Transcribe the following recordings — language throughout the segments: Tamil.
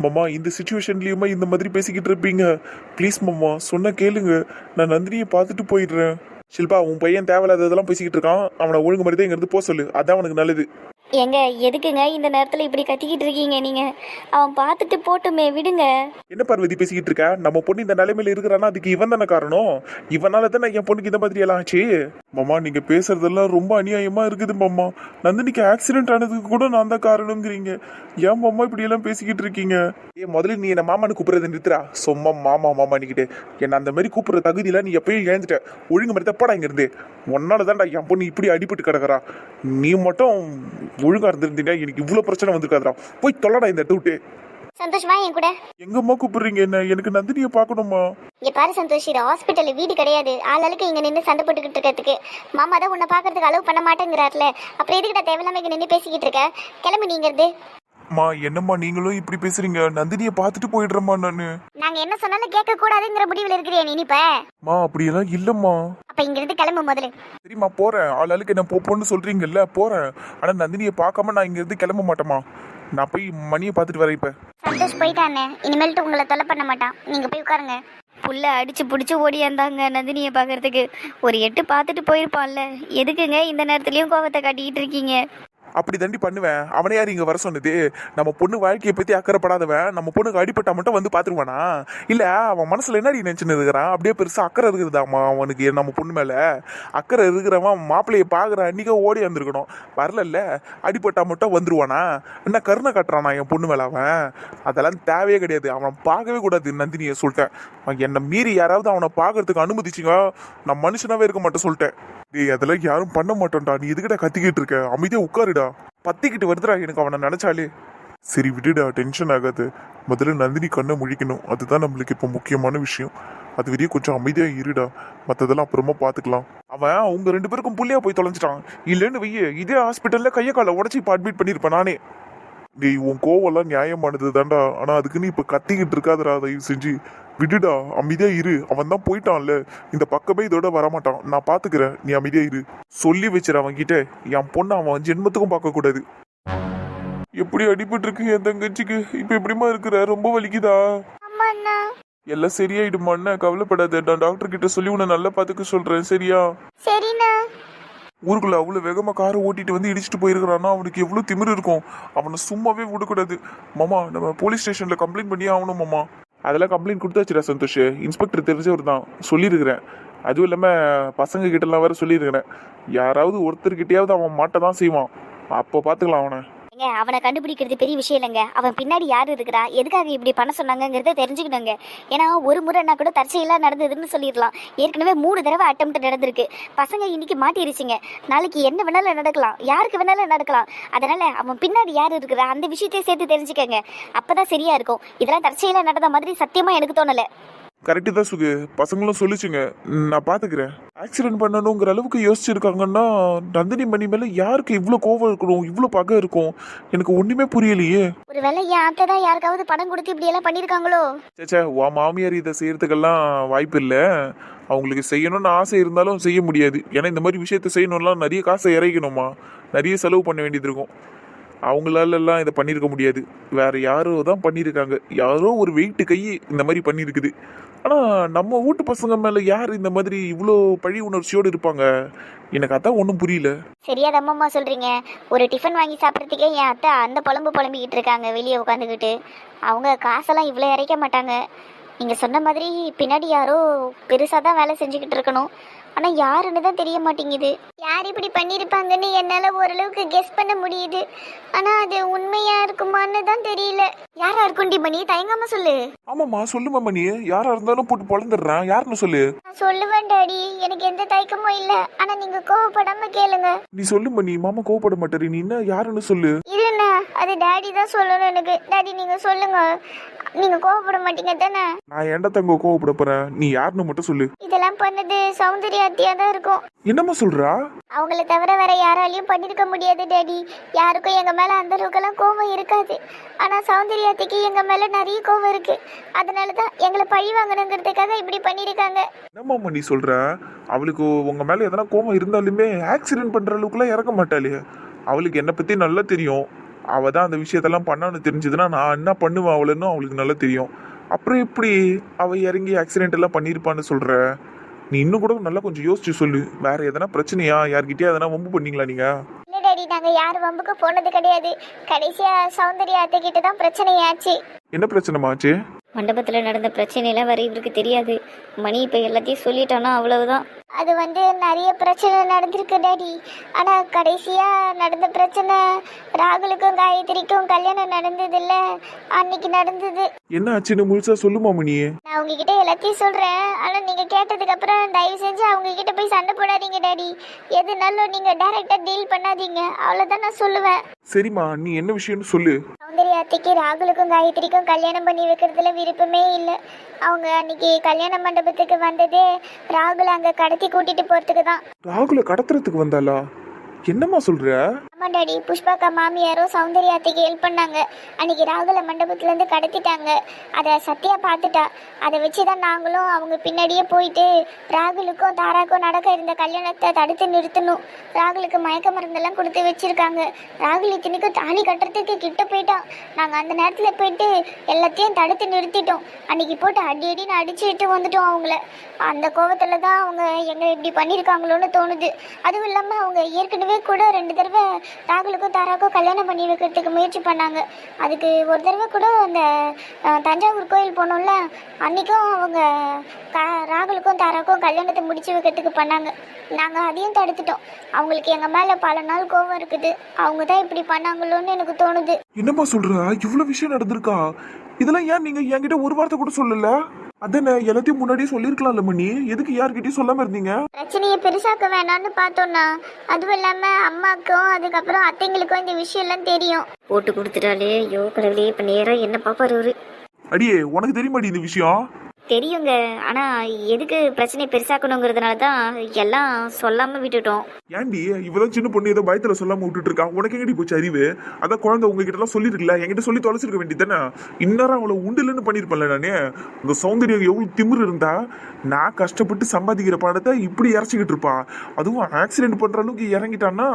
மாமா இந்த சுச்சுவேஷன்லயுமா இந்த மாதிரி பேசிக்கிட்டு இருப்பீங்க. ப்ளீஸ் மாமா சொன்ன கேளுங்க. நான் நந்தினியை பார்த்துட்டு போயிடுறேன். ஷில்பா உன் பையன் தேவையில்லாததெல்லாம் பேசிக்கிட்டு இருக்கான். அவனை ஒழுங்கு மாதிரி தான் இங்கிருந்து போக சொல்லு. அதான் அவனுக்கு நல்லது. ஏங்க எதுக்குங்க இந்த நேரத்தில் இப்படி கத்திக்கிட்டு இருக்கீங்க நீங்கள் அவன் பார்த்துட்டு போட்டுமே விடுங்க. என்ன பார்வதி பேசிக்கிட்டு இருக்க? நம்ம பொண்ணு இந்த நிலைமையில இருக்கிறான்னா அதுக்கு இவன் தானே காரணம்? இவனால தானே என் பொண்ணுக்கு இந்த மாதிரி எல்லாம் ஆச்சு? மாமா நீங்க பேசுறதெல்லாம் ரொம்ப அநியாயமா இருக்குது மாமா. நந்தினிக்கு ஆக்சிடென்ட் ஆனதுக்கு கூட நான் தான் காரணங்கிறீங்க ஏன் மாமா இப்படி எல்லாம் பேசிக்கிட்டு இருக்கீங்க? ஏ முதல்ல நீ என்ன மாமான்னு கூப்பிடுறத நிறுத்துறா. சும்மா மாமா மாமானிக்கிட்டு என்ன அந்த மாதிரி கூப்பிடுற தகுதியில நீ எப்பயும் இழந்துட்ட. ஒழுங்கு மாதிரி தப்பாடா இங்க இருந்து உன்னால தான்டா என் பொண்ணு இப்படி அடிபட்டு கிடக்குறா. நீ மட்டும் ஒழுங்கா இருந்திருந்தீங்கன்னா எனக்கு இவ்வளவு பிரச்சனை வந்திருக்காதுடா. போய் தொல்லடா இந்த விட்டு. சந்தோஷமா என் கூட. எங்கம்மா கூப்பிடுறீங்க என்ன? எனக்கு நந்தினியை பார்க்கணுமா? இங்க பாரு சந்தோஷ் இது ஹாஸ்பிட்டல் வீடு கிடையாது. ஆளாளுக்கு இங்க நின்று சண்டை போட்டுக்கிட்டு இருக்கிறதுக்கு. மாமா தான் உன்னை பார்க்கறதுக்கு அலோவ் பண்ண மாட்டேங்கிறாருல. அப்புறம் எதுக்கிட்ட தேவையில்லாம இங்க நின்று பேசிக்கிட்டு இருக்க? கிளம்பு நீங்க இருந்து. மா என்னம்மா நீங்களும் இப்படி பேசுறீங்க? நந்தினியை பார்த்துட்டு போயிடுறேம்மா நானு. நாங்க என்ன சொன்னாலும் கேட்க கூடாதுங்கிற முடிவில் இருக்கிறியா நீ இப்ப? மா அப்படியெல்லாம் இல்லம்மா. அப்ப இங்க இருந்து கிளம்பு முதல்ல. சரிம்மா போறேன். ஆளாளுக்கு என்ன போப்போன்னு சொல்றீங்கல்ல போறேன். ஆனா நந்தினியை பார்க்காம நான் இங்க இருந்து கிளம்ப மாட்டேமா நான் போய் மணியை பார்த்துட்டு வரேன் இப்ப. சந்தோஷ் போயிட்டானே. இனிமேல்ட்டு உங்களை தொலை பண்ண மாட்டான். நீங்க போய் உட்காருங்க. புள்ள அடிச்சு பிடிச்சி ஓடியாந்தாங்க நந்தினியை பார்க்கறதுக்கு. ஒரு எட்டு பார்த்துட்டு போயிருப்பான்ல. எதுக்குங்க இந்த நேரத்துலயும் கோவத்தை காட்டிக்கிட்டு இருக்கீங்க? அப்படி தண்டி பண்ணுவேன். அவனை யார் இங்கே வர சொன்னது? நம்ம பொண்ணு வாழ்க்கையை பற்றி அக்கறைப்படாதவன். நம்ம பொண்ணுக்கு அடிப்பட்டா மட்டும் வந்து பார்த்துருவானா இல்லை அவன் மனசில் என்னடி நினச்சின்னு இருக்கிறான்? அப்படியே பெருசாக அக்கறை இருக்குதுதாம்மா அவனுக்கு நம்ம பொண்ணு மேலே. அக்கறை இருக்கிறவன் மாப்பிள்ளையை பார்க்குற அன்றைக்கே ஓடி வந்திருக்கணும். வரலல்ல அடிப்பட்டா மட்டும் வந்துருவானா? என்ன கருணை கட்டுறானா என் பொண்ணு மேலே அவன்? அதெல்லாம் தேவையே கிடையாது. அவன் பார்க்கவே கூடாது நந்தினியை சொல்லிட்டேன். அவன் என்னை மீறி யாராவது அவனை பார்க்கறதுக்கு அனுமதிச்சிங்க. நான் மனுஷனாகவே இருக்க மாட்டேன் சொல்லிட்டேன். நீ அதெல்லாம் யாரும் பண்ண மாட்டோம்டா. நீ எதுக்கிட்ட கத்திக்கிட்டு இருக்க? அமைதியா உட்காருடா. பத்திக்கிட்டு வருதுடா எனக்கு அவனை நினைச்சாலே. சரி விடுடா டென்ஷன் ஆகாது. முதல்ல நந்தினி கண்ணை முழிக்கணும். அதுதான் நம்மளுக்கு இப்போ முக்கியமான விஷயம். அது வரையும் கொஞ்சம் அமைதியாக இருடா. மற்றதெல்லாம் அப்புறமா பார்த்துக்கலாம் அவன் அவங்க ரெண்டு பேருக்கும் புள்ளியாக போய் தொலைஞ்சிட்டான். இல்லைன்னு வையே இதே ஹாஸ்பிட்டலில் கையை காலை உடச்சி இப்போ அட்மிட் பண்ணியிருப்பேன் நானே. நீ உன் கோவம்லாம் நியாயமானது தான்டா ஆனால் அதுக்கு நீ கத்திக்கிட்டு இருக்காதடா தயவு செஞ்சு. விடுடா அமைதியா இரு. அவன் தான் போயிட்டான்ல. இந்த பக்கமே இதோட வரமாட்டான். நான் பாத்துக்கிறேன். நீ அமைதியா இரு. சொல்லி வச்சிரு அவன் கிட்ட என் பொண்ணை அவன் ஜென்மத்துக்கும் பார்க்க கூடாது. எப்படி அடிபட்டு இருக்கு என் தங்கச்சிக்கு? இப்ப எப்படிமா இருக்கிற? ரொம்ப வலிக்குதா? எல்லாம் சரியாயிடுமா அண்ணா? கவலைப்படாத. நான் டாக்டர் கிட்ட சொல்லி உன்னை நல்லா பாத்துக்க சொல்றேன். சரியா? ஊருக்குள்ள அவ்வளவு வேகமா காரை ஓட்டிட்டு வந்து இடிச்சிட்டு போயிருக்கிறான்னா அவனுக்கு எவ்வளவு திமிரு இருக்கும். அவனை சும்மாவே விடக்கூடாது. மாமா நம்ம போலீஸ் ஸ்டேஷன்ல கம்ப்ளைண்ட் பண்ணியே ஆகணும் மாமா. அதெல்லாம் கம்ப்ளைண்ட் கொடுத்து கொடுத்தாச்சுடா சந்தோஷ். இன்ஸ்பெக்டர் தெரிஞ்சவர் தான். சொல்லியிருக்கிறேன். அதுவும் இல்லாமல் பசங்க கிட்டலாம் எல்லாம் வேற சொல்லியிருக்கிறேன். யாராவது ஒருத்தர்கிட்டயாவது அவன் மாட்ட தான் செய்வான். அப்போ பார்த்துக்கலாம் அவனை. ஏங்க அவனை கண்டுபிடிக்கிறது பெரிய விஷயம் இல்லைங்க. அவன் பின்னாடி யார் இருக்கிறா? எதுக்காக இப்படி பண்ண சொன்னாங்கங்கிறத தெரிஞ்சுக்கணுங்க. ஏன்னா ஒரு முறைனா கூட தற்செயலாக நடந்ததுன்னு சொல்லிடலாம். ஏற்கனவே மூணு தடவை அட்டம் நடந்திருக்கு. பசங்க இன்னைக்கு மாட்டிருச்சுங்க. நாளைக்கு என்ன வேணாலும் நடக்கலாம். யாருக்கு வேணாலும் நடக்கலாம். அதனால அவன் பின்னாடி யார் இருக்கிறா? அந்த விஷயத்தையும் சேர்த்து தெரிஞ்சுக்கங்க. அப்பதான் சரியா இருக்கும். இதெல்லாம் தற்செயலாக நடந்த மாதிரி சத்தியமா எனக்கு தோணல. கரெக்டு தான் சுகு. பசங்களும் சொல்லிச்சுங்க. நான் பாத்துக்கிறேன். ஆக்சிடென்ட் பண்ணணுங்கிற அளவுக்கு யோசிச்சிருக்காங்கன்னா நந்தினி மணி மேல யாருக்கு இவ்வளோ கோவம் இருக்கணும் இவ்வளோ பகை இருக்கும்? எனக்கு ஒண்ணுமே புரியலையே. ஒருவேளை என் அத்தை தான் யாருக்காவது பணம் கொடுத்து இப்படி எல்லாம் பண்ணியிருக்காங்களோ சேச்சே உன் மாமியார் இதை செய்யறதுக்கெல்லாம் வாய்ப்பு இல்லை. அவங்களுக்கு செய்யணும்னு ஆசை இருந்தாலும் செய்ய முடியாது. ஏன்னா இந்த மாதிரி விஷயத்த செய்யணும்லாம் நிறைய காசை இறைக்கணுமா? நிறைய செலவு பண்ண வேண்டியது இருக்கும். அவங்களால எல்லாம் இதை பண்ணியிருக்க முடியாது. வேற யாரோ தான் பண்ணியிருக்காங்க யாரோ ஒரு வெயிட்டு கை இந்த மாதிரி பண்ணியிருக்குது ஆனால் நம்ம வீட்டு பசங்க மேலே யார் இந்த மாதிரி இவ்வளோ பழி உணர்ச்சியோடு இருப்பாங்க? எனக்கு அதான் ஒன்றும் புரியல. சரியா தம்மம்மா சொல்கிறீங்க ஒரு டிஃபன் வாங்கி சாப்பிட்றதுக்கே என் அத்தை அந்த புலம்பு புலம்பிக்கிட்டு இருக்காங்க வெளியே உட்காந்துக்கிட்டு. அவங்க காசெல்லாம் இவ்வளோ இறைக்க மாட்டாங்க. நீங்கள் சொன்ன மாதிரி பின்னாடி யாரோ பெருசாக தான் வேலை செஞ்சுக்கிட்டு இருக்கணும். ஆனால் யாருன்னு தான் தெரிய மாட்டேங்குது. யார் இப்படி பண்ணியிருப்பாங்கன்னு என்னால் ஓரளவுக்கு கெஸ் பண்ண முடியுது. ஆனால் அது உண்மையா இருக்குமான்னு தான் தெரியல. யாரா இருக்குண்டி மணி? தயங்காம சொல்லு. ஆமாம்மா சொல்லுமா மணி. யாராக இருந்தாலும் போட்டு பொழந்துடுறேன். யாருன்னு சொல்லு. நான் சொல்லுவேன் டாடி. எனக்கு எந்த தயக்கமும் இல்லை. ஆனால் நீங்கள் கோவப்படாம கேளுங்க. நீ சொல்லு மணி. மாமா கோவப்பட மாட்டாரு. நீ என்ன? யாருன்னு சொல்லு. இல்லைண்ணா அது டாடி தான் சொல்லணும் எனக்கு. டாடி நீங்க சொல்லுங்க. நீங்க கோவப்பட மாட்டீங்க தானே? நான் ஏன்டா தங்க கோவப்பட போறேன் நீ யாருன்னு மட்டும் சொல்லு. இதெல்லாம் பண்ணது சௌந்தர்யாத்தியா தான் இருக்கும். என்னம்மா சொல்றா? அவங்கள தவிர வேற யாராலையும் பண்ணிருக்க முடியாது டாடி. யாருக்கும் எங்க மேல அந்த அளவுக்கெல்லாம் கோவம் இருக்காது. ஆனா சௌந்தர்யாத்திக்கு எங்க மேல நிறைய கோவம் இருக்கு. அதனால தான் எங்களை பழி வாங்கணுங்கிறதுக்காக இப்படி பண்ணிருக்காங்க. என்னம்மா நீ சொல்ற? அவளுக்கு உங்க மேல எதனா கோவம் இருந்தாலுமே ஆக்சிடென்ட் பண்ற அளவுக்குலாம் இறக்க மாட்டாளே. அவளுக்கு என்னை பத்தி நல்லா தெரியும். அவ தான் அந்த விஷயத்தெல்லாம் பண்ணான்னு தெரிஞ்சதுன்னா நான் என்ன பண்ணுவேன் அவளுன்னு அவளுக்கு நல்லா தெரியும். அப்புறம் எப்படி அவ இறங்கி ஆக்சிடென்ட் எல்லாம் பண்ணியிருப்பான்னு சொல்ற? நீ இன்னும் கூட நல்லா கொஞ்சம் யோசிச்சு சொல்லு. வேற எதனா பிரச்சனையா? யார்கிட்டயா எதனா வம்பு பண்ணீங்களா நீங்க? இல்லை டாடி நாங்கள் யார் வம்புக்கு போனது கிடையாது. கடைசியாக சௌந்தர்யா அத்தை கிட்ட தான் பிரச்சனையாச்சு. என்ன பிரச்சனைமாச்சு மண்டபத்தில் நடந்த பிரச்சனையெல்லாம் வேற இவருக்கு தெரியாது. மணி இப்போ எல்லாத்தையும் சொல்லிட்டானா அவ்வளவுதான். அது வந்து நிறைய பிரச்சனை நடந்திருக்கு டாடி. ஆனால் கடைசியாக நடந்த பிரச்சனை ராகுலுக்கும் காயத்ரிக்கும் கல்யாணம் நடந்ததில்ல. அன்னைக்கு நடந்தது. என்ன ஆச்சுன்னு முழுசா சொல்லுமா மணி நான் உங்ககிட்ட எல்லாத்தையும் சொல்கிறேன் ஆனால் நீங்கள் கேட்டதுக்கு அப்புறம் தயவு செஞ்சு அவங்க கிட்ட போய் சண்டை போடாதீங்க டாடி. எதுனாலும் நீங்கள் டைரெக்டாக டீல் பண்ணாதீங்க. அவ்வளோதான் நான் சொல்லுவேன். சரிம்மா நீ என்ன விஷயம்னு சொல்லு. சௌந்தர்யா அத்தைக்கு ராகுலுக்கும் காயத்ரிக்கும் கல்யாணம் பண்ணி வைக்கிறதுல விருப்பமே இல்லை. அவங்க அன்னைக்கு கல்யாண மண்டபத்துக்கு வந்ததே ராகுல் அங்கே கடத்தி கூட்டிட்டு போறதுக்கு தான். ராகுல கடத்துறதுக்கு வந்தாளா? என்னம்மா சொல்ற? ஆமா டாடி. புஷ்பாக்கா மாமியாரும் சௌந்தர்யா அத்தைக்கு ஹெல்ப் பண்ணாங்க. அன்னைக்கு ராகுல மண்டபத்துலேருந்து கடத்திட்டாங்க. அதை சத்யா பார்த்துட்டா. அதை வச்சு தான் நாங்களும் அவங்க பின்னாடியே போயிட்டு ராகுலுக்கும் தாராக்கும் நடக்க இருந்த கல்யாணத்தை தடுத்து நிறுத்தணும். ராகுலுக்கு மயக்க மருந்தெல்லாம் கொடுத்து வச்சிருக்காங்க. ராகுல் இத்தனைக்கும் தாலி கட்டுறதுக்கு கிட்ட போயிட்டான். நாங்கள் அந்த நேரத்தில் போயிட்டு எல்லாத்தையும் தடுத்து நிறுத்திட்டோம். அன்னைக்கு போட்டு அடி அடின்னு அடிச்சு விட்டு வந்துட்டோம் அவங்கள. அந்த கோவத்தில் தான் அவங்க எங்களை இப்படி பண்ணியிருக்காங்களோன்னு தோணுது. அதுவும் இல்லாமல் அவங்க ஏற்கனவே கூட ரெண்டு தடவை ராகுலுக்கும் தாராக்கும் கல்யாணம் பண்ணி வைக்கிறதுக்கு முயற்சி பண்ணாங்க. அதுக்கு ஒரு தடவை கூட அந்த தஞ்சாவூர் கோயில் போனோம்ல அன்னைக்கும் அவங்க கா ராகுலுக்கும் தாராக்கும் கல்யாணத்தை முடிச்சு வைக்கிறதுக்கு பண்ணாங்க. நாங்கள் அதையும் தடுத்துட்டோம். அவங்களுக்கு எங்கள் மேலே பல நாள் கோவம் இருக்குது. அவங்க தான் இப்படி பண்ணாங்களோன்னு எனக்கு தோணுது. என்னம்மா சொல்கிற இவ்வளோ விஷயம் நடந்திருக்கா? இதெல்லாம் ஏன் நீங்கள் என்கிட்ட ஒரு வார்த்தை கூட சொல்லலை? அதானே எல்லாத்தையும் முன்னாடியே சொல்லிருக்கலாம்ல மணி. எதுக்கு யார்கிட்டயும் சொல்லாம இருந்தீங்க? பிரச்சனையை பெருசாக்க வேணாம்னு பார்த்தோன்னா அதுவும் இல்லாமல் அம்மாக்கும் அதுக்கப்புறம் அத்தைங்களுக்கும் இந்த விஷயம்லாம் தெரியும். போட்டு கொடுத்துட்டாலே யோ கடவுளே இப்போ நேராக என்ன பாப்பாரு அவரு? அடியே உனக்கு தெரியுமாடி இந்த விஷயம்? தெரியுங்க. ஆனால் எதுக்கு பிரச்சனையை பெருசாக்கணுங்கிறதுனால தான் எல்லாம் சொல்லாமல் விட்டுட்டோம். ஏன்டி இவதான் சின்ன பொண்ணு ஏதோ பயத்துல சொல்லாம விட்டுட்டு இருக்கா உனக்கு எங்கடி போச்சு அறிவு? அதான் குழந்தை உங்ககிட்ட எல்லாம் சொல்லிருக்கல என்கிட்ட சொல்லி தொலைச்சிருக்க வேண்டியதானே இந்நேரம் அவளை உண்டுலன்னு பண்ணிருப்பேன்ல நானே. இந்த சௌந்தர்யம் எவ்வளவு திமிரு இருந்தா நான் கஷ்டப்பட்டு சம்பாதிக்கிற பணத்தை இப்படி இறச்சிக்கிட்டு இருப்பா. அதுவும் ஆக்சிடென்ட் பண்ற அளவுக்கு இறங்கிட்டான்னா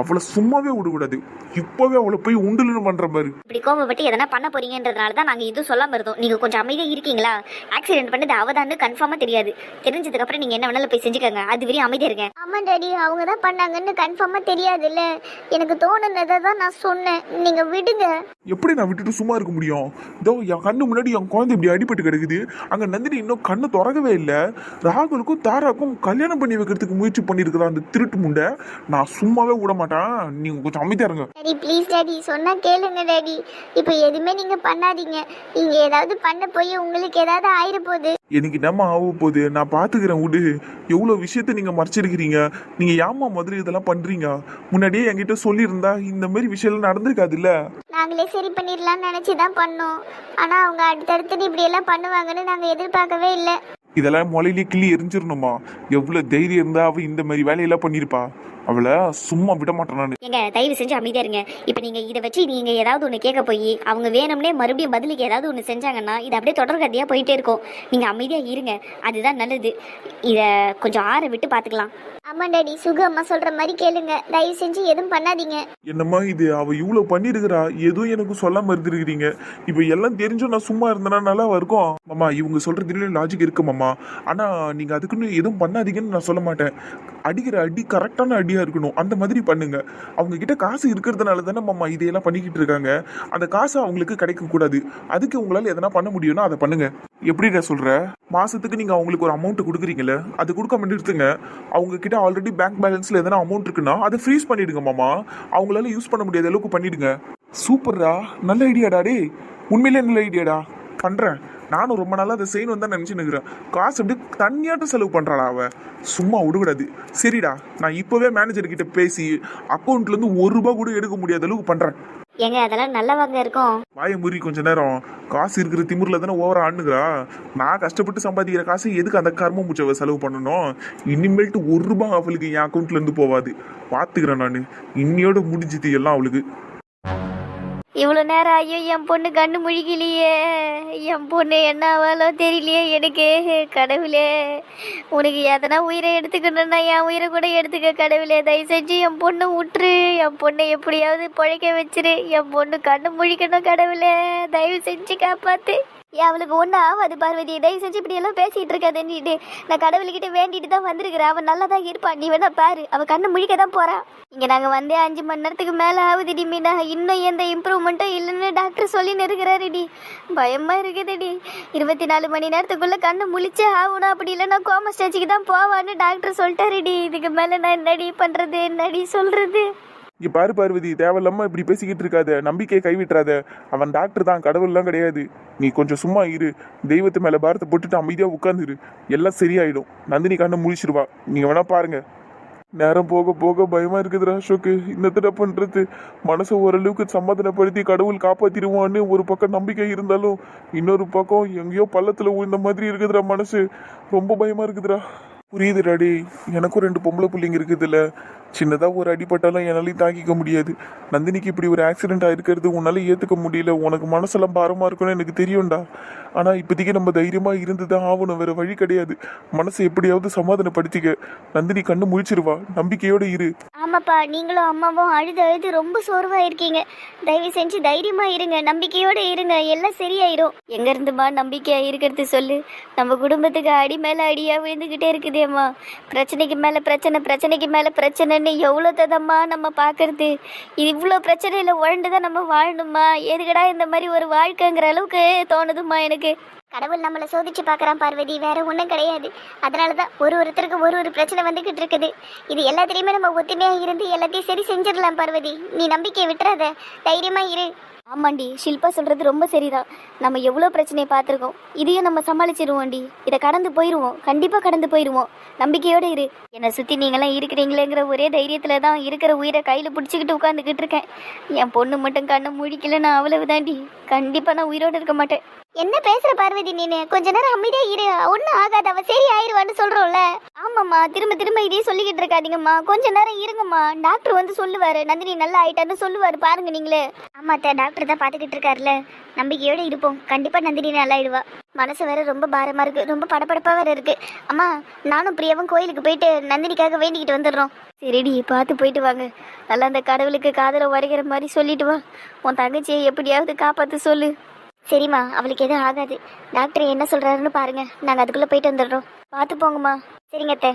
அவளை சும்மாவே விடக்கூடாது. இப்பவே அவளை போய் உண்டுலன்னு பண்ற மாதிரி. இப்படி கோவப்பட்டு எதனா பண்ண போறீங்கன்றதுனால தான் நாங்கள் எதுவும் சொல்லாமல் இருந்தோம். நீங்கள் கொஞ்சம் அமைதியாக இருக்கீங்களா? ஆக்சிடென்ட் பண்ணது அவதான்னு கன்ஃபார்மாக தெரியாது. தெரிஞ்சதுக்கு அப்புறம் நீங்கள் என்ன வேணாலும் போய் செஞ்சுக்கோங்க. அது வரையும் அமைதியாக இருங்க. ஆமாம் டாடி. அவங்க தான் பண்ணாங்கன்னு கன்ஃபார்மாக தெரியாதுல்ல. எனக்கு தோணுனதை தான் நான் சொன்னேன். நீங்கள் விடுங்க. எப்படி நான் விட்டுட்டு சும்மா இருக்க முடியும்? இதோ என் கண்ணு முன்னாடி என் குழந்தை இப்படி அடிபட்டு கிடக்குது. அங்க நந்தினி இன்னும் கண்ணு திறக்கவே இல்லை. ராகுலுக்கும் தாராக்கும் கல்யாணம் பண்ணி வைக்கிறதுக்கு முயற்சி பண்ணியிருக்கிறா அந்த திருட்டு முண்டை. நான் சும்மாவே விட மாட்டேன். நீங்க கொஞ்சம் அமைதியா இருங்க. Daddy please daddy. சொன்னா கேளுங்க டாடி. இப்போ எதுவுமே நீங்க பண்ணாதீங்க. நீங்க ஏதாவது பண்ண போய் உங்களுக்கு ஏதாவது ஆயிர போகுது எனக்கு என்னம்மா ஆக போகுது நான் பாத்துக்கிறேன் விடு. எவ்வளவு விஷயத்த நீங்க மறைச்சிருக்கிறீங்க? நீங்க ஏம்மா முதல்ல இதெல்லாம் பண்றீங்க? முன்னாடியே என்கிட்ட சொல்லியிருந்தா இந்த மாதிரி விஷயம் நடந்திருக்காதுல்ல? நாங்களே சரி பண்ணிடலாம்னு நினச்சி தான் பண்ணோம். ஆனால் அவங்க அடுத்தடுத்து இப்படி எல்லாம் பண்ணுவாங்கன்னு நாங்கள் எதிர்பார்க்கவே இல்லை. இதெல்லாம் முளையிலே கிள்ளி எரிஞ்சிடணுமா? எவ்வளவு தைரியம் இருந்தா அவ இந்த மாதிரி வேலையெல்லாம் பண்ணிருப்பா அவளை சும்மா விட மாட்டேன் நான். ஏங்க தயவு செஞ்சு அமைதியா இருங்க. இப்போ நீங்க இதை வச்சு நீங்க ஏதாவது ஒன்று கேட்க போய் அவங்க வேணும்னே மறுபடியும் பதிலுக்கு ஏதாவது ஒன்று செஞ்சாங்கன்னா இது அப்படியே தொடர்கதையா போயிட்டே இருக்கும். நீங்க அமைதியா இருங்க. அதுதான் நல்லது. இதை கொஞ்சம் ஆற விட்டு பார்த்துக்கலாம் ஆமா டாடி. சுகு அம்மா சொல்ற மாதிரி கேளுங்க. தயவு செஞ்சு எதுவும் பண்ணாதீங்க. என்னம்மா இது? அவ இவ்வளவு பண்ணிருக்கிறா எதுவும் எனக்கு சொல்லாம இருந்திருக்கிறீங்க. இப்ப எல்லாம் தெரிஞ்சும் நான் சும்மா இருந்தேன்னா நல்லா இருக்கும். மாமா இவங்க சொல்றதுல லாஜிக் இருக்கு மாமா. ஆனா நீங்க அதுக்குன்னு எதுவும் பண்ணாதீங்கன்னு நான் சொல்ல மாட்டேன். அடிக்கிற அடி கரெக்டான அடியா இருக்கணும். அந்த மாதிரி பண்ணுங்க. அவங்க கிட்ட காசு இருக்கிறதுனால தானே மாமா இதையெல்லாம் பண்ணிக்கிட்டு இருக்காங்க. அந்த காசு அவங்களுக்கு கிடைக்கக்கூடாது அதுக்கு உங்களால் எதனா பண்ண முடியும்னா அதை பண்ணுங்க. எப்படி நான் மாதத்துக்கு நீங்கள் அவங்களுக்கு ஒரு அமௌண்ட் கொடுக்குறீங்களே அது கொடுக்காம நிறுத்துங்க. அவங்க கிட்ட ஆல்ரெடி பேங்க் பேலன்ஸில் எதனா அமௌண்ட் இருக்குன்னா அதை ஃப்ரீஸ் பண்ணிடுங்க மாமா. அவங்களால யூஸ் பண்ண முடியாத அளவுக்கு பண்ணிடுங்க. சூப்பர்ரா. நல்ல ஐடியாடா டே உண்மையிலே நல்ல ஐடியாடா பண்ணுறேன் நானும் ரொம்ப நாளா அதை செய்யணும் தான் நினைச்சு நிக்கிறேன். காசு அப்படியே தண்ணியாட்டம் செலவு பண்றாளா அவ? சும்மா விடக்கூடாது சரிடா நான் இப்பவே மேனேஜர் கிட்ட பேசி அக்கௌண்ட்ல இருந்து ஒரு ரூபாய் கூட எடுக்க முடியாத அளவுக்கு பண்றேன். ஏங்க அதெல்லாம் நல்லவங்க இருக்கும். வாய முறி கொஞ்ச நேரம். காசு இருக்கிற திமிர்ல தானே ஓவரா ஆண்டுகிறா நான் கஷ்டப்பட்டு சம்பாதிக்கிற காசு எதுக்கு அந்த கர்ம முச்சவை செலவு பண்ணணும்? இனிமேல்ட்டு ஒரு ரூபாய் அவளுக்கு என் அக்கௌண்ட்ல இருந்து போவாது. பாத்துக்கிறேன் நான். இன்னியோட முடிஞ்சுது எல்லாம் அவளுக்கு. இவ்வளோ நேரம் ஐயோ என் பொண்ணு கண்ணு முழிக்கலையே என் பொண்ணு என்ன ஆவாலோ தெரியலையே எனக்கு கடவுளே. உனக்கு எதனா உயிரை எடுத்துக்கணும்னா என் உயிரை கூட எடுத்துக்க கடவுளே. தயவு செஞ்சு என் பொண்ணை விட்டுரு என் பொண்ணை எப்படியாவது பிழைக்க வச்சிரு. என் பொண்ணு கண்ணு முழிக்கணும் கடவுளே. தயவு செஞ்சு காப்பாத்து. அவளுக்கு ஒன்றும் ஆகாது பார்வதி தயவு செஞ்சு இப்படி எல்லாம் பேசிட்டு இருக்காதுன்னு நான் கடவுள்கிட்ட வேண்டிட்டு தான் வந்திருக்கிறேன். அவன் நல்லா தான் இருப்பான். நீ வேணா பாரு. அவ கண்ணை முழிக்க தான் போறான். இங்க நாங்க வந்தே அஞ்சு மணி நேரத்துக்கு மேல ஆகுதுடி மீனா. இன்னும் எந்த இம்ப்ரூவ்மெண்ட்டும் இல்லைன்னு டாக்டர் சொல்லி இருக்கிறாருடி பயமா இருக்குதுடி இருபத்தி நாலு மணி நேரத்துக்குள்ள கண்ணை முழிச்சே ஆகணும். அப்படி இல்லைன்னா கோம ஸ்டேஜுக்கு தான் போவான்னு டாக்டர் சொல்லிட்டாருடி இதுக்கு மேல நான் என்னடி பண்றது? என்னடி சொல்றது? இங்கே பாரு பார்வதி தேவையில்லாமல் இப்படி பேசிக்கிட்டு இருக்காத. நம்பிக்கையை கைவிட்டுறாத. அவன் டாக்டர் தான் கடவுள்லாம் கிடையாது. நீ கொஞ்சம் சும்மா இரு. தெய்வத்து மேல பாரத்தை போட்டுட்டு அமைதியா உட்காந்துரு எல்லாம் சரியாயிடும். நந்தினி கண்ணை முழிச்சிருவா. நீங்கள் வேணா பாருங்க. நேரம் போக போக பயமா இருக்குதுடா அசோக்கு. திட பண்ணுறது மனசை ஓரளவுக்கு சமாதானப்படுத்தி கடவுள் காப்பாற்றிடுவான்னு ஒரு பக்கம் நம்பிக்கை இருந்தாலும் இன்னொரு பக்கம் எங்கேயோ பள்ளத்துல உழுந்த மாதிரி இருக்குதுடா மனசு. ரொம்ப பயமா இருக்குதுடா. புரியுது டாடி எனக்கும் ரெண்டு பொம்பளை பிள்ளைங்க இருக்குதுல்ல. சின்னதாக ஒரு அடிப்பட்டாலும் என்னாலையும் தாங்கிக்க முடியாது. நந்தினிக்கு இப்படி ஒரு ஆக்சிடென்ட் ஆயிருக்கிறது உன்னால் ஏற்றுக்க முடியல. உனக்கு மனசெல்லாம் பாரமாக இருக்கும்னு எனக்கு தெரியும்டா. ஆனால் இப்போதைக்கு நம்ம தைரியமாக இருந்து தான் ஆகணும். வேறு வழி கிடையாது. மனசை எப்படியாவது சமாதானப்படுத்திக்க. நந்தினி கண்ணு முழிச்சிருவா. நம்பிக்கையோடு இரு. ஆமாப்பா நீங்களும் அம்மாவும் அழுது அழுது ரொம்ப சோர்வாக இருக்கீங்க தயவு செஞ்சு தைரியமா இருங்க நம்பிக்கையோட இருங்க எல்லாம் சரியாயிரும். எங்க இருந்துமா நம்பிக்கையா இருக்கிறது சொல்லு. நம்ம குடும்பத்துக்கு அடி மேல அடியா விழுந்துகிட்டே இருக்குதேம்மா பிரச்சனைக்கு மேல பிரச்சனை பிரச்சனைக்கு மேல பிரச்சனைன்னு எவ்வளோ ததம்மா நம்ம பார்க்கறது இது இவ்வளோ பிரச்சனையில் உழண்டு தான் நம்ம வாழணுமா எதுக்கடா இந்த மாதிரி ஒரு வாழ்க்கைங்கிற அளவுக்கு தோணுதுமா எனக்கு. கடவுள் நம்மளை சோதிச்சு பார்க்குறான் பார்வதி. வேற ஒன்றும் கிடையாது. அதனால தான் ஒரு ஒருத்தருக்கு ஒரு ஒரு பிரச்சனை வந்துகிட்டு இருக்குது. இது எல்லாத்துலேயுமே நம்ம ஒத்துமையாக இருந்து எல்லாத்தையும் சரி செஞ்சிடலாம் பார்வதி. நீ நம்பிக்கையை விட்டுறாத. தைரியமா இரு. ஆமாண்டி ஷில்பா சொல்றது ரொம்ப சரிதான். நம்ம எவ்வளோ பிரச்சனையை பார்த்துருக்கோம். இதையும் நம்ம சமாளிச்சிருவோம்டி இதை கடந்து போயிடுவோம் கண்டிப்பாக கடந்து போயிடுவோம் நம்பிக்கையோட இரு. என்னை சுற்றி நீங்களாம் இருக்கிறீங்களேங்கிற ஒரே தைரியத்தில் தான் இருக்கிற உயிரை கையில் பிடிச்சிக்கிட்டு உட்காந்துக்கிட்டு இருக்கேன். என் பொண்ணு மட்டும் கண்ணை முழிக்கலன்னு அவ்வளவுதாண்டி. கண்டிப்பாக நான் உயிரோடு இருக்க மாட்டேன். என்ன பேசுற பார்வதி நீனு? கொஞ்ச நேரம் அமைதியா இரு. ஒன்னும் ஆகாது. அவ சரி ஆயிருவான்னு சொல்றோம்ல. ஆமாம்மா. திரும்ப திரும்ப இதே சொல்லிக்கிட்டு இருக்காதீங்கம்மா. கொஞ்ச நேரம் இருங்கம்மா. டாக்டர் வந்து சொல்லுவாரு. நந்தினி நல்லா ஆயிட்டான்னு சொல்லுவாரு. பாருங்க நீங்களே. ஆமாத்த டாக்டர் டாக்டர் தான் பார்த்துக்கிட்டு இருக்காருல்ல. நம்பிக்கையோடு இருப்போம். கண்டிப்பாக நந்தினி நல்லாயிடுவா. மனசு வேற ரொம்ப பாரமாக இருக்குது ரொம்ப படப்படப்பாக வேற இருக்குது அம்மா நானும் பிரியாவும் கோயிலுக்கு போயிட்டு நந்தினிக்காக வேண்டிக்கிட்டு வந்துடுறோம். சரிடி பார்த்து போயிட்டு வாங்க. நல்லா அந்த கடவுளுக்கு காதல வரைகிற மாதிரி சொல்லிட்டு வா. உன் தங்கச்சியை எப்படியாவது காப்பாற்ற சொல்லு. சரிம்மா அவளுக்கு எதுவும் ஆகாது. டாக்டர் என்ன சொல்கிறாருன்னு பாருங்கள் நாங்கள் அதுக்குள்ளே போயிட்டு வந்துடுறோம். பார்த்து போங்கம்மா. சரிங்க அத்தை.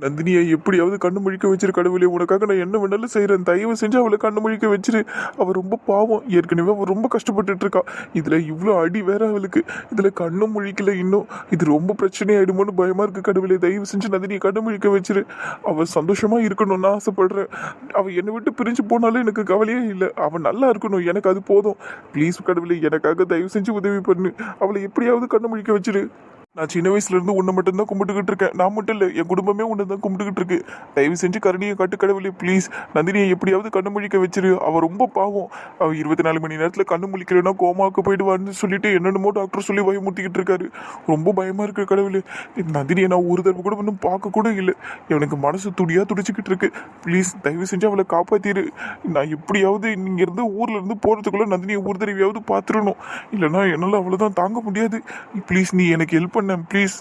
நந்தினியை எப்படியாவது கண்ணு முழிக்க வச்சிரு கடவுளே. உனக்காக நான் என்ன வேணாலும் செய்கிறேன் தயவு செஞ்சு அவளை கண்ணு முழிக்க வச்சிரு. அவள் ரொம்ப பாவம். ஏற்கனவே அவள் ரொம்ப கஷ்டப்பட்டுட்டு இருக்கா. இதில் இவ்வளோ அடி வேற அவளுக்கு. இதில் கண்ணு முழிக்கல இன்னும். இது ரொம்ப பிரச்சனையாயிடுமோன்னு பயமாக இருக்கு கடவுளே. தயவு செஞ்சு நந்தினியை கண்ணு முழிக்க வச்சிரு. அவள் சந்தோஷமாக இருக்கணும்னு ஆசைப்படுறேன். அவள் என்னை விட்டு பிரிஞ்சு போனாலும் எனக்கு கவலையே இல்லை. அவள் நல்லா இருக்கணும். எனக்கு அது போதும். ப்ளீஸ் கடவுளே. எனக்காக தயவு செஞ்சு உதவி பண்ணு. அவளை எப்படியாவது கண்ணு முழிக்க வச்சிரு. நான் சின்ன வயசுல இருந்து உன்னை மட்டும் தான் கும்பிட்டுக்கிட்டு இருக்கேன். நான் மட்டும் இல்லை என் குடும்பமே உன்னை தான் கும்பிட்டுக்கிட்டு இருக்கு. தயவு செஞ்சு கருணியை காட்டு கடவுளே ப்ளீஸ் நந்தினியை எப்படியாவது கண்ணு முழிக்க வச்சிரு. அவ ரொம்ப பாவம். அவ இருபத்தி நாலு மணி நேரத்துல கண்ணு முழிக்கலைன்னா கோமாவுக்கு போயிடுவான்னு சொல்லிட்டு என்னென்னமோ டாக்டர் சொல்லி பயமுறுத்திக்கிட்டு இருக்காரு. ரொம்ப பயமா இருக்கு கடவுளே. நந்தினியை நான் ஒரு தடவை கூட இன்னும் பார்க்க கூட இல்லை. எனக்கு மனசு துடியா துடிச்சுக்கிட்டு இருக்கு. ப்ளீஸ் தயவு செஞ்சு அவளை காப்பாத்திரு. நான் எப்படியாவது நீங்க இருந்து ஊர்ல இருந்து போறதுக்குள்ள நந்தினியை ஒரு தடவையாவது பார்த்துடணும். இல்லைன்னா என்னால அவ்வளவுதான் தாங்க முடியாது. ப்ளீஸ் நீ எனக்கு ஹெல்ப் பண்ண. ப்ளீஸ்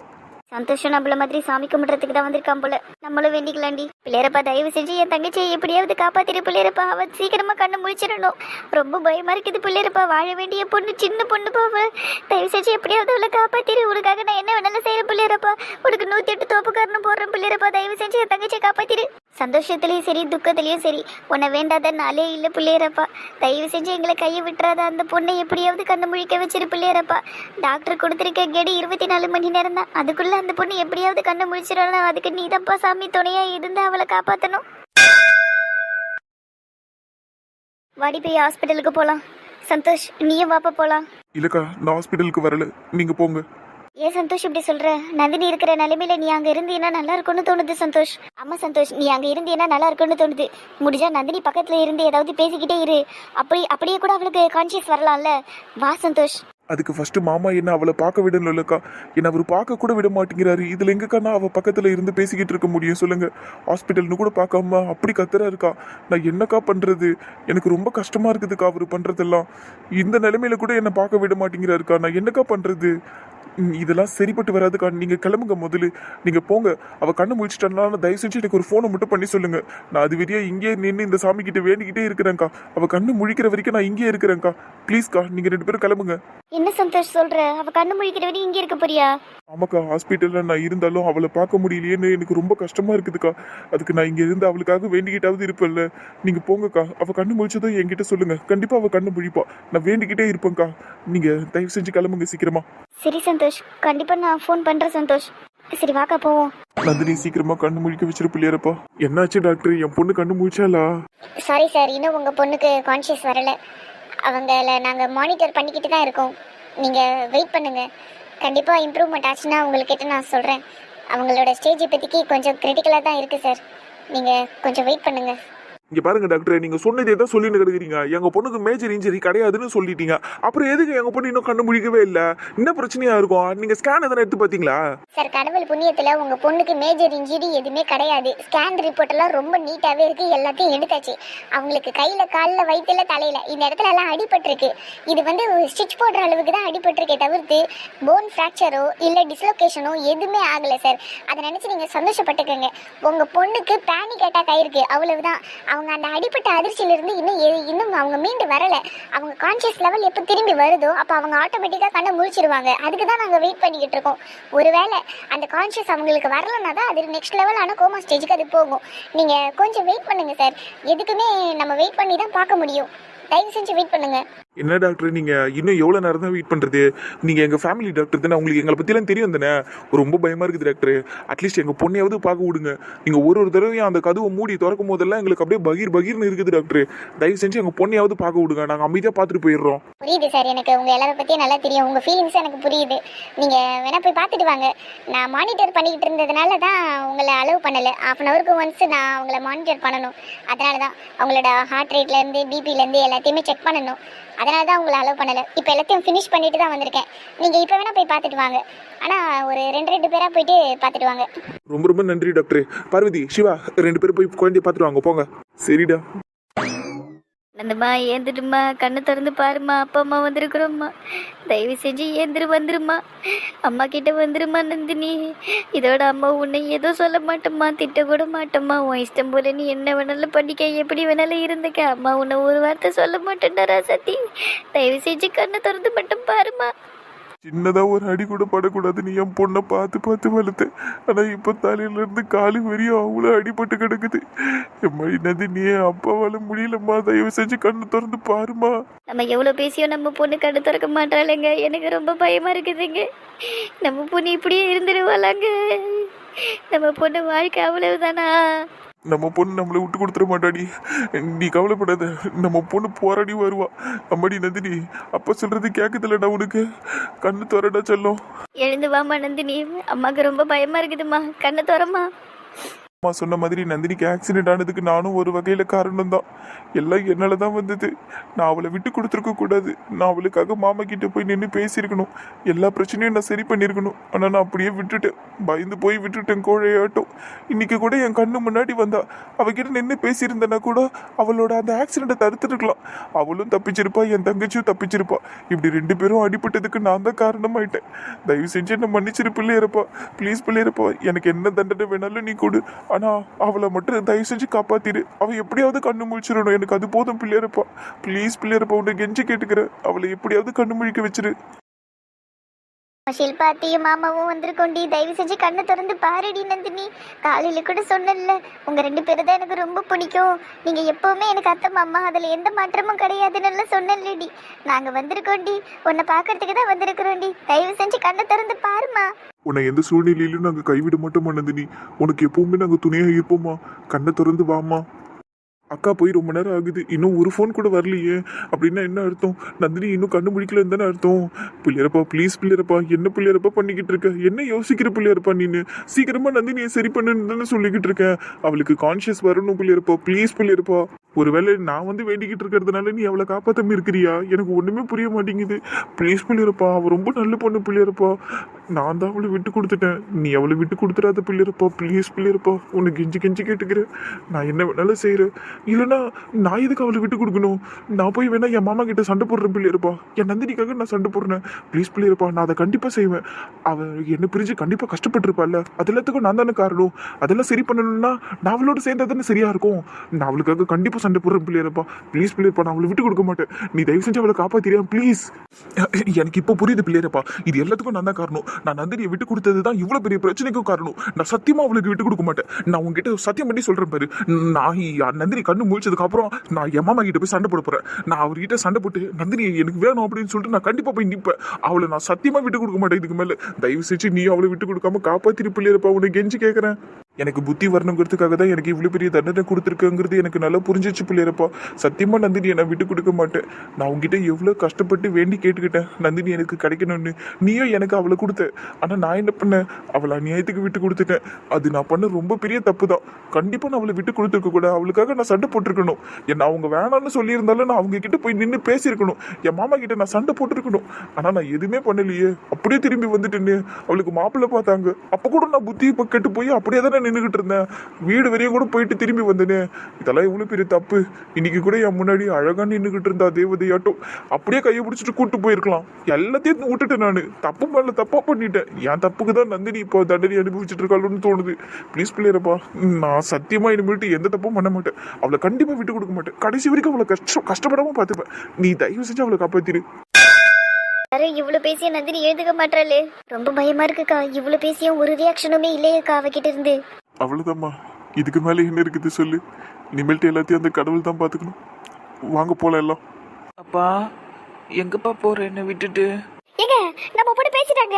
சந்தோஷம் நம்மள மாதிரி சாமி கும்பிடுறதுக்கு தான் வந்திருக்கான் போல. நம்மளும் வேண்டிக்கலாண்டி. பிள்ளையரப்பா தயவு செஞ்சு என் தங்கச்சியை எப்படியாவது காப்பாத்திரு பிள்ளையரப்பா அவ சீக்கிரமா கண்ணு முடிச்சிடணும் ரொம்ப பயமா இருக்குது பிள்ளையரப்பா வாழ வேண்டிய பொண்ணு சின்ன பொண்ணு பாவ தயவு செஞ்சு எப்படியாவது அவளை காப்பாத்திரு. உனக்காக நான் என்ன வேணாலும் செய்யறேன் பிள்ளையரப்பா உனக்கு நூத்தி எட்டு தோப்பு காரணம் போடுறேன் பிள்ளையரப்பா தயவு செஞ்சு என் தங்கச்சியை காப்பாத்திரு. சந்தோஷத்துலேயும் சரி துக்கத்துலேயும் சரி. உன்னை வேண்டாத நாளே இல்லை பிள்ளையரப்பா. தயவு செஞ்சு எங்களை கையை விட்டுறாத. அந்த பொண்ணை எப்படியாவது கண்ணு முழிக்க வச்சிரு பிள்ளையரப்பா. டாக்டர் கொடுத்துருக்க கெடி இருபத்தி நாலு மணி நேரம் தான். அதுக்குள்ள அந்த பொண்ணு எப்படியாவது கண்ணு முழிச்சிடலாம் அதுக்கு நீதான்ப்பா சாமி துணையாக இருந்து அவளை காப்பாற்றணும் வாடி போய் ஹாஸ்பிட்டலுக்கு போகலாம் சந்தோஷ் நீயும் வாப்பா போலாம். இல்லைக்கா நான் ஹாஸ்பிட்டலுக்கு வரல. நீங்கள் போங்க. ஏன் சந்தோஷ் இப்படி சொல்ற? நந்தினி இருக்கிற நிலைமையில நீ அங்க இருந்தீன்னா நல்லா இருக்கும்னு தோணுது சந்தோஷ். ஆமா சந்தோஷ் நீ அங்க இருந்தீன்னா நல்லா இருக்கும்னு தோணுது. முடிஞ்சா நந்தினி பக்கத்துல இருந்து ஏதாவது பேசிக்கிட்டே இரு. அப்படி அப்படியே கூட அவளுக்கு கான்சியஸ் வரலாம்ல. வா சந்தோஷ். அதுக்கு ஃபர்ஸ்ட் மாமா என்ன அவளை பார்க்க விடணும்லக்கா என்ன அவர் பார்க்க கூட விட மாட்டேங்கிறாரு. இதுல எங்கக்கா நான் அவ பக்கத்துல இருந்து பேசிக்கிட்டு இருக்க முடியும் சொல்லுங்க. ஹாஸ்பிட்டல்னு கூட பார்க்காம அப்படி கத்துறா இருக்கா? நான் என்னக்கா பண்றது? எனக்கு ரொம்ப கஷ்டமா இருக்குதுக்கா அவர் பண்றதெல்லாம். இந்த நிலைமையில கூட என்ன பார்க்க விட மாட்டேங்கிறாருக்கா? நான் என்னக்கா பண்றது? இதெல்லாம் சரிப்பட்டு வராதுக்கா. நீங்க கிளம்புங்க முதல்ல. நீங்க போங்க. அவ கண்ணு முழிச்சிட்டாலும் தயவு செஞ்சு எனக்கு ஒரு ஃபோனை மட்டும் பண்ணி சொல்லுங்க. நான் அது வரையா இங்கேயே நின்று இந்த சாமி கிட்ட வேண்டிக்கிட்டே இருக்கிறேன்க்கா. அவ கண்ணு முழிக்கிற வரைக்கும் நான் இங்கேயே இருக்கிறேன்க்கா. ப்ளீஸ்க்கா நீங்க ரெண்டு பேரும் கிளம்புங்க. என்ன சந்தோஷ் சொல்ற? அவ கண்ணு முழிக்கிற வரையும் இங்கே இருக்க போறியா? ஆமாக்கா ஹாஸ்பிட்டல்ல நான் இருந்தாலும் அவளை பார்க்க முடியலையேன்னு எனக்கு ரொம்ப கஷ்டமா இருக்குதுக்கா. அதுக்கு நான் இங்க இருந்து அவளுக்காக வேண்டிக்கிட்டாவது இருப்பேன்ல. நீங்க போங்கக்கா. அவ கண்ணு முழிச்சதும் என்கிட்ட சொல்லுங்க. கண்டிப்பா அவ கண்ணு முழிப்பா. நான் வேண்டிக்கிட்டே இருப்பேன்க்கா. நீங்க தயவு செஞ்சு கிளம்புங்க சீக்கிரமா. சரி சந்தோஷ். கண்டிப்பா நான் ஃபோன் பண்றேன் சந்தோஷ். சரி வாக்கா போவோம். நந்தினி சீக்கிரமா கண்ணு முழிக்க வச்சிரு பிள்ளையாரப்பா. என்னாச்சு டாக்டர்? என் பொண்ணு கண்ணு முழிச்சாலா சாரி சார் இன்னும் உங்க பொண்ணுக்கு கான்ஷியஸ் வரல. அவங்கள நாங்க மானிட்டர் பண்ணிக்கிட்டு தான் இருக்கோம். நீங்க வெயிட் பண்ணுங்க. கண்டிப்பா இம்ப்ரூவ்மெண்ட் ஆச்சுன்னா உங்கள்கிட்ட நான் சொல்றேன். அவங்களோட ஸ்டேஜ் இப்போதைக்கு கொஞ்சம் கிரிட்டிக்கலாக தான் இருக்கு சார் நீங்க கொஞ்சம் வெயிட் பண்ணுங்க. இங்க பாருங்க டாக்டர் நீங்க சொன்னதே தான் சொல்லின்னு கிடக்குறீங்க எங்க பொண்ணுக்கு மேஜர் இன்ஜுரி கிடையாதுன்னு சொல்லிட்டீங்க. அப்புறம் எதுக்கு எங்க பொண்ணு இன்னும் கண்டுபிடிக்கவே இல்ல? என்ன பிரச்சனையா இருக்கும்? நீங்க ஸ்கேன் எதனா எடுத்து பாத்தீங்களா சார் கடவுள் புண்ணியத்துல உங்க பொண்ணுக்கு மேஜர் இன்ஜுரி எதுவுமே கிடையாது. ஸ்கேன் ரிப்போர்ட் எல்லாம் ரொம்ப நீட்டாவே இருக்கு. எல்லாத்தையும் எடுத்தாச்சு. அவங்களுக்கு கையில் கால்ல வயிற்றுல தலையில. இந்த இடத்துல எல்லாம் அடிபட்டிருக்கு. இது வந்து ஸ்டிச் போடுற அளவுக்கு தான் அடிபட்டிருக்கே தவிர்த்து போன் ஃப்ராக்சரோ இல்லை டிஸ்லொகேஷனோ எதுவுமே ஆகலை சார். அதை நினைச்சு நீங்க சந்தோஷப்பட்டுக்கோங்க. உங்கள் பொண்ணுக்கு பேனிக் அட்டாக் ஆயிருக்கு. அவ்வளவுதான். அவங்க அந்த அடிப்பட்ட அதிர்ச்சியிலிருந்து இன்னும் எ- இன்னும் அவங்க மீண்டு வரலை. அவங்க கான்ஷியஸ் லெவல் எப்போ திரும்பி வருதோ அப்போ அவங்க ஆட்டோமேட்டிக்காக கண்ணை முழிச்சிருவாங்க. அதுக்கு தான் நாங்கள் வெயிட் பண்ணிக்கிட்டு இருக்கோம். ஒருவேளை அந்த கான்ஷியஸ் அவங்களுக்கு வரலன்னா தான் அது நெக்ஸ்ட் லெவலான கோமா ஸ்டேஜுக்கு அது போகும். நீங்கள் கொஞ்சம் வெயிட் பண்ணுங்கள் சார் எதுக்குமே நம்ம வெயிட் பண்ணி தான் பார்க்க முடியும். தயவு செஞ்சு வெயிட் பண்ணுங்கள் என்ன டாக்டர் நீங்கள் இன்னும் எவ்வளோ நேரம் தான் வெயிட் பண்ணுறது நீங்கள் எங்கள் ஃபேமிலி டாக்டர் தானே? உங்களுக்கு எங்களை பற்றிலாம் தெரியும் தானே? ரொம்ப பயமாக இருக்குது டாக்டர் அட்லீஸ்ட் எங்கள் பொண்ணையாவது பார்க்க விடுங்க. நீங்கள் ஒரு ஒரு தடவையும் அந்த கதவை மூடி திறக்கும் போதெல்லாம் எங்களுக்கு அப்படியே பகீர் பகீர்னு இருக்குது டாக்டர் தயவு செஞ்சு எங்கள் பொண்ணையாவது பார்க்க விடுங்க. நாங்கள் அமைதியாக பார்த்துட்டு போயிடுறோம். புரியுது சார் எனக்கு உங்கள் எல்லாரும் பற்றியும் நல்லா தெரியும். உங்கள் ஃபீலிங்ஸ் எனக்கு புரியுது. நீங்கள் வேணால் போய் பார்த்துட்டு வாங்க. நான் மானிட்டர் பண்ணிக்கிட்டு இருந்ததுனால தான் உங்களை அலோவ் பண்ணலை. ஆஃப் அன் ஹவருக்கு ஒன்ஸ் நான் உங்களை மானிட்டர் பண்ணணும். அதனால தான் அவங்களோட ஹார்ட் ரேட்லேருந்து பிபிலேருந்து எல்லாத்தையுமே செக் பண்ணணும். அதனால தான் உங்களை அலோவ் பண்ணலை. இப்போ எல்லாத்தையும் ஃபினிஷ் பண்ணிட்டு தான் வந்திருக்கேன். நீங்கள் இப்போ வேணால் போய் பார்த்துட்டு வாங்க. ஆனால் ஒரு ரெண்டு ரெண்டு பேராக போயிட்டு பார்த்துட்டு வாங்க. ரொம்ப ரொம்ப நன்றி டாக்டர். பார்வதி சிவா ரெண்டு பேரும் போய் குழந்தைய பார்த்துட்டு வாங்க போங்க. சரிடா. நந்தம்மா ஏந்துடுமா கண்ணை திறந்து பாரும்மா. அப்பா அம்மா வந்துருக்குறோம்மா. தயவு செஞ்சு ஏந்திரு வந்துருமா அம்மா கிட்ட வந்துருமா நந்தினி. இதோட அம்மா உன்னை ஏதோ சொல்ல மாட்டோம்மா திட்ட கூட மாட்டோம்மா. உன் இஷ்டம் போல நீ என்ன வேணாலும் பண்ணிக்க எப்படி வேணாலும் இருந்துக்க. அம்மா உன்னை ஒரு வார்த்தை சொல்ல மாட்டேன்டா சத்தி தயவு செஞ்சு கண்ணை திறந்து மட்டும் பாருமா சின்னதா ஒரு அடி கூட படக்கூடாதுன்னு என் பொண்ணை பார்த்து பார்த்து வளர்த்து ஆனால் இப்போ தலையிலேருந்து காலு வரையும் அவ்வளோ அடிபட்டு கிடக்குது. எம்மா என்னது நீ? அப்பாவால முடியலம்மா. தயவு செஞ்சு கண்ணு திறந்து பாருமா நம்ம எவ்வளோ பேசியோ நம்ம பொண்ணு கண்ணு திறக்க மாட்டாளேங்க. எனக்கு ரொம்ப பயமா இருக்குதுங்க. நம்ம பொண்ணு இப்படியே இருந்துருவாளாங்க. நம்ம பொண்ணு வாழ்க்கை அவ்வளவுதானா? நம்ம பொண்ணு நம்மளை விட்டு கொடுத்துட மாட்டாடி. நீ கவலைப்படாத. நம்ம பொண்ணு போராடி வருவா. அம்மாடி நந்தினி அப்பா சொல்றது கேட்குதுலடா உனக்கு. கண்ணு தோறடா சொல்லும். எழுந்து வாமா நந்தினி. அம்மாவுக்கு ரொம்ப பயமா இருக்குதும்மா. கண்ணை திறம்மா. அம்மா சொன்ன மாதிரி நந்தினிக்கு ஆக்சிடென்ட் ஆனதுக்கு நானும் ஒரு வகையில் காரணம் தான் எல்லாம் என்னால் தான் வந்தது. நான் அவளை விட்டு கொடுத்துருக்க கூடாது. நான் அவளுக்காக மாமா கிட்ட போய் நின்று பேசியிருக்கணும். எல்லா பிரச்சனையும் நான் சரி பண்ணியிருக்கணும். ஆனால் நான் அப்படியே விட்டுட்டேன். பயந்து போய் விட்டுட்டேன் கோழையாட்டம். இன்னைக்கு கூட என் கண்ணு முன்னாடி வந்தா. அவகிட்ட நின்று பேசியிருந்தேன்னா கூட அவளோட அந்த ஆக்சிடென்ட்டை தடுத்துருக்கலாம். அவளும் தப்பிச்சிருப்பா என் தங்கச்சியும் தப்பிச்சிருப்பா. இப்படி ரெண்டு பேரும் அடிபட்டதுக்கு நான் தான் காரணமாயிட்டேன். தயவு செஞ்சு என்ன மன்னிச்சிரு பிள்ளையரப்பா. ப்ளீஸ் பிள்ளையரப்பா எனக்கு என்ன தண்டனை வேணாலும் நீ கொடு. ஆனால் அவளை மட்டும் தயவு செஞ்சு காப்பாத்திடு. அவள் எப்படியாவது கண்ணு முழிச்சிடணும். எனக்கு அது போதும் பிள்ளையரப்பா. ப்ளீஸ் பிள்ளையரப்பா உன்னை கெஞ்சி கேட்டுக்கிறேன். அவளை எப்படியாவது கண்ணு முழிக்க வச்சிரு. ஷில்பாத்தியும் மாமாவும் வந்திருக்கோண்டி. தயவு செஞ்சு கண்ணை திறந்து பாருடி நந்தினி. காலையில கூட சொன்னல உங்க ரெண்டு பேரும் தான் எனக்கு ரொம்ப பிடிக்கும். நீங்க எப்பவுமே எனக்கு அத்தை மாமா அதுல எந்த மாற்றமும் கிடையாதுன்னு சொன்னல்லடி நாங்க வந்திருக்கோண்டி. உன்னை பார்க்கறதுக்கு தான் வந்திருக்கிறோண்டி. தயவு செஞ்சு கண்ணை திறந்து பாருமா உன்னை எந்த சூழ்நிலையிலும் நாங்க கைவிட மாட்டோமா நந்தினி? உனக்கு எப்பவுமே நாங்க துணையா இருப்போமா? கண்ணை திறந்து வாமா அக்கா போய் ரொம்ப நேரம் ஆகுது. இன்னும் ஒரு ஃபோன் கூட வரலையே. அப்படின்னா என்ன அர்த்தம்? நந்தினி இன்னும் கண்ணு தானே அர்த்தம். பிள்ளையரப்பா ப்ளீஸ் பிள்ளையரப்பா என்ன பிள்ளையரப்பா பண்ணிக்கிட்டு இருக்க? என்ன யோசிக்கிற பிள்ளையரப்பா நீனு? சீக்கிரமா நந்தினியை சரி பண்ணுன்னு தானே சொல்லிக்கிட்டு இருக்கேன் அவளுக்கு கான்ஷியஸ் வரணும் பிள்ளையரப்பா. ப்ளீஸ் பிள்ளையரப்பா. ஒருவேளை நான் வந்து வேண்டிக்கிட்டு இருக்கிறதுனால நீ அவளை காப்பாத்தாம இருக்கிறியா? எனக்கு ஒண்ணுமே புரிய மாட்டேங்குது. ப்ளீஸ் பிள்ளையரப்பா அவ ரொம்ப நல்ல பொண்ணு பிள்ளையரப்பா. நான் தான் அவளை விட்டு கொடுத்துட்டேன். நீ அவளை விட்டு கொடுத்துடாத பிள்ளையரப்பா. ப்ளீஸ் பிள்ளையரப்பா. உன்னை கெஞ்சி கெஞ்சி கேட்டுக்கிறேன். நான் என்ன வேணாலும் செய்கிறேன் இல்லைன்னா நான் எதுக்கு அவளை விட்டு கொடுக்கணும்? நான் போய் வேணா என் மாமா கிட்ட சண்டை போடுறேன் பிள்ளையிருப்பா என் நந்தினிக்காக நான் சண்டை போடுறேன். ப்ளீஸ் பிள்ளையிருப்பா நான் அதை கண்டிப்பாக செய்வேன். அவள் என்னை பிரிஞ்சு கண்டிப்பாக கஷ்டப்பட்டிருப்பாள்ல. அது எல்லாத்துக்கும் நான் தானே காரணம். அதெல்லாம் சரி பண்ணணும்னா நான் அவளோட சேர்ந்தா தானே சரியாக இருக்கும். நான் அவளுக்காக கண்டிப்பாக சண்டை போடுறேன் பிள்ளையிருப்பா ப்ளீஸ் பிள்ளையிருப்பா நான் அவளை விட்டு கொடுக்க மாட்டேன். நீ தயவு செஞ்சு அவளை காப்பாத்திரியா ப்ளீஸ் எனக்கு இப்போ புரியுது பிள்ளையரப்பா இது எல்லாத்துக்கும் நான் தான் காரணம். நான் நந்தினியை விட்டு கொடுத்தது தான் இவ்வளோ பெரிய பிரச்சனைக்கும் காரணம். நான் சத்தியமாக அவளுக்கு விட்டு கொடுக்க மாட்டேன். நான் உங்ககிட்ட சத்தியம் பண்ணி சொல்கிறேன் பாரு. நான் நந்தினி கண்ணு முழிச்சதுக்கு அப்புறம் நான் என் மாமா கிட்ட போய் சண்டை போட போறேன். நான் அவர்கிட்ட சண்டை போட்டு நந்தினி எனக்கு வேணும் அப்படின்னு சொல்லிட்டு நான் கண்டிப்பா போய் நிப்பேன். அவளை நான் சத்தியமா விட்டு கொடுக்க மாட்டேன். இதுக்கு மேல தயவு செஞ்சு நீ அவளை விட்டு கொடுக்காம காப்பாத்திரி பிள்ளையப்பா உன்னை கெஞ்சி கேட்கறேன் எனக்கு புத்தி வரணுங்கிறதுக்காக தான் எனக்கு இவ்வளோ பெரிய தண்டனை கொடுத்துருக்குங்கிறது எனக்கு நல்லா புரிஞ்சிச்சு பிள்ளையரப்பா. சத்தியமாக நந்தினி என்னை விட்டு கொடுக்க மாட்டேன். நான் உங்ககிட்ட எவ்வளோ கஷ்டப்பட்டு வேண்டி கேட்டுக்கிட்டேன். நந்தினி எனக்கு கிடைக்கணும்னு நீயும் எனக்கு அவளை கொடுத்த. ஆனால் நான் என்ன பண்ணேன்? அவளை அநியாயத்துக்கு விட்டு கொடுத்துட்டேன். அது நான் பண்ண ரொம்ப பெரிய தப்பு தான் கண்டிப்பாக நான் அவளை விட்டு கொடுத்துருக்க கூட அவளுக்காக நான் சண்டை போட்டிருக்கணும். என்ன அவங்க வேணாம்னு சொல்லியிருந்தாலும் நான் அவங்க கிட்ட போய் நின்று பேசியிருக்கணும். என் மாமா கிட்ட நான் சண்டை போட்டிருக்கணும். ஆனால் நான் எதுவுமே பண்ணலையே. அப்படியே திரும்பி வந்துட்டேன்னு அவளுக்கு மாப்பிள்ளை பார்த்தாங்க. அப்போ கூட நான் புத்தி இப்போ கெட்டு போய் அப்படியே தானே நின்றுக்கிட்டு இருந்தேன். வீடு வரையும் கூட போயிட்டு திரும்பி வந்தேனே. இதெல்லாம் எவ்வளோ பெரிய தப்பு. இன்னைக்கு கூட என் முன்னாடி அழகா நின்றுக்கிட்டு இருந்தா தேவதையாட்டம். அப்படியே கையை பிடிச்சிட்டு கூட்டு போயிருக்கலாம். எல்லாத்தையும் விட்டுட்டேன் நான். தப்பு மேல தப்பா பண்ணிட்டேன். என் தப்புக்கு தான் நந்தினி இப்போ தண்டனை அனுபவிச்சுட்டு இருக்காளுன்னு தோணுது. ப்ளீஸ் பிள்ளையரப்பா நான் சத்தியமா இனிமேட்டு எந்த தப்பும் பண்ண மாட்டேன். அவளை கண்டிப்பாக விட்டு கொடுக்க மாட்டேன். கடைசி வரைக்கும் அவளை கஷ்டம் கஷ்டப்படாமல் பார்த்துப்பேன். நீ தயவு செஞ்சு அவளை காப்பாற்றிடு யாரும் இவ்வளோ பேசிய நந்தினி எழுதுக மாட்டாளே. ரொம்ப பயமா இருக்குக்கா. இவ்வளோ பேசிய ஒரு ரியாக்ஷனுமே இல்லையேக்கா அவகிட்ட இருந்து. அவ்வளோதாம்மா இதுக்கு மேலே என்ன இருக்குது சொல்லு. இனிமேல்ட்டு எல்லாத்தையும் அந்த கடவுள் தான் பார்த்துக்கணும் வாங்க போல எல்லாம். அப்பா எங்கப்பா போற? என்ன விட்டுட்டு? ஏங்க நம்ம போட்டு பேசிட்டாங்க.